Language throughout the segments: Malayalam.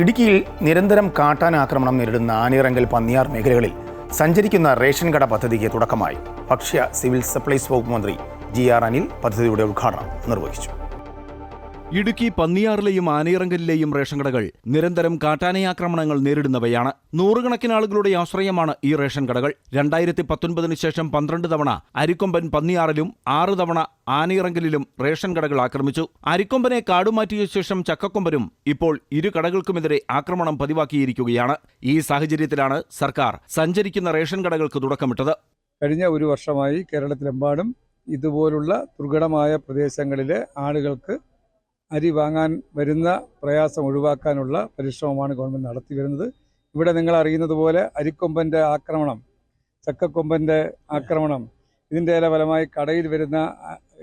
ഇടുക്കിയിൽ നിരന്തരം കാട്ടാൻ ആക്രമണം നേരിടുന്ന ആനിറങ്കൽ പന്നിയാർ മേഖലകളിൽ സഞ്ചരിക്കുന്ന റേഷൻ കട പദ്ധതിക്ക് തുടക്കമായി. ഭക്ഷ്യ സിവിൽ സപ്ലൈസ് വകുപ്പ് മന്ത്രി ജി ആർ അനിൽ പദ്ധതിയുടെ ഉദ്ഘാടനം നിർവഹിച്ചു. ഇടുക്കി പന്നിയാറിലെയും ആനയിറങ്കലിലെയും റേഷൻ കടകൾ നിരന്തരം കാട്ടാനയാക്രമണങ്ങൾ നേരിടുന്നവയാണ്. നൂറുകണക്കിന് ആളുകളുടെ ആശ്രയമാണ് ഈ റേഷൻ കടകൾ രണ്ടായിരത്തി പത്തൊൻപതിന് ശേഷം പന്ത്രണ്ട് തവണ അരിക്കൊമ്പൻ പന്നിയാറിലും ആറ് തവണ ആനയിറങ്കലിലും റേഷൻ കടകൾ ആക്രമിച്ചു. അരിക്കൊമ്പനെ കാടുമാറ്റിയ ശേഷം ചക്കക്കൊമ്പനും ഇപ്പോൾ ഇരു കടകൾക്കുമെതിരെ ആക്രമണം പതിവാക്കിയിരിക്കുകയാണ്. ഈ സാഹചര്യത്തിലാണ് സർക്കാർ സഞ്ചരിക്കുന്ന റേഷൻ കടകൾക്ക് തുടക്കമിട്ടത്. കഴിഞ്ഞ ഒരു വർഷമായി കേരളത്തിലെമ്പാടും ഇതുപോലുള്ള ദുർഘടമായ പ്രദേശങ്ങളിലെ ആളുകൾക്ക് അരി വാങ്ങാൻ വരുന്ന പ്രയാസം ഒഴിവാക്കാനുള്ള പരിശ്രമമാണ് ഗവൺമെന്റ് നടത്തി വരുന്നത്. ഇവിടെ നിങ്ങൾ അറിയുന്നത് പോലെ അരിക്കൊമ്പന്റെ ആക്രമണം ചക്കക്കൊമ്പന്റെ ആക്രമണം ഇതിന്റെ ഫലമായി കടയിൽ വരുന്ന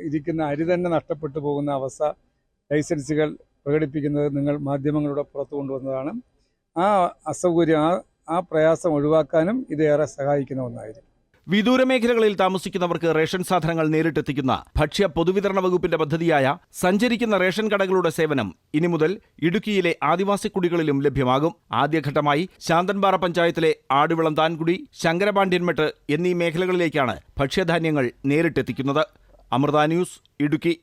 ഇരിക്കുന്ന അരി തന്നെ നഷ്ടപ്പെട്ടു പോകുന്ന അവസ്ഥ ലൈസൻസുകൾ പ്രകടിപ്പിക്കുന്നത് നിങ്ങൾ മാധ്യമങ്ങളുടെ പുറത്തു കൊണ്ടുവന്നതാണ്. ആ അസൗകര്യം ആ ആ പ്രയാസം ഒഴിവാക്കാനും ഇത് ഏറെ സഹായിക്കുന്ന ഒന്നായിരിക്കും. വിദൂര മേഖലകളിൽ താമസിക്കുന്നവർക്ക് റേഷൻ സാധനങ്ങൾ നേരിട്ടെത്തിക്കുന്ന ഭക്ഷ്യ പൊതുവിതരണ വകുപ്പിന്റെ പദ്ധതിയായ സഞ്ചരിക്കുന്ന റേഷൻ കടകളുടെ സേവനം ഇനി മുതൽ ഇടുക്കിയിലെ ആദിവാസി കുടികളിലും ലഭ്യമാകും. ആദ്യഘട്ടമായി ശാന്തൻപാറ പഞ്ചായത്തിലെ ആടുവിളം താൻകുടി ശങ്കരപാണ്ഡ്യൻമെട്ട് എന്നീ മേഖലകളിലേക്കാണ് ഭക്ഷ്യധാന്യങ്ങൾ നേരിട്ടെത്തിക്കുന്നത്. അമൃത ന്യൂസ് ഇടുക്കി.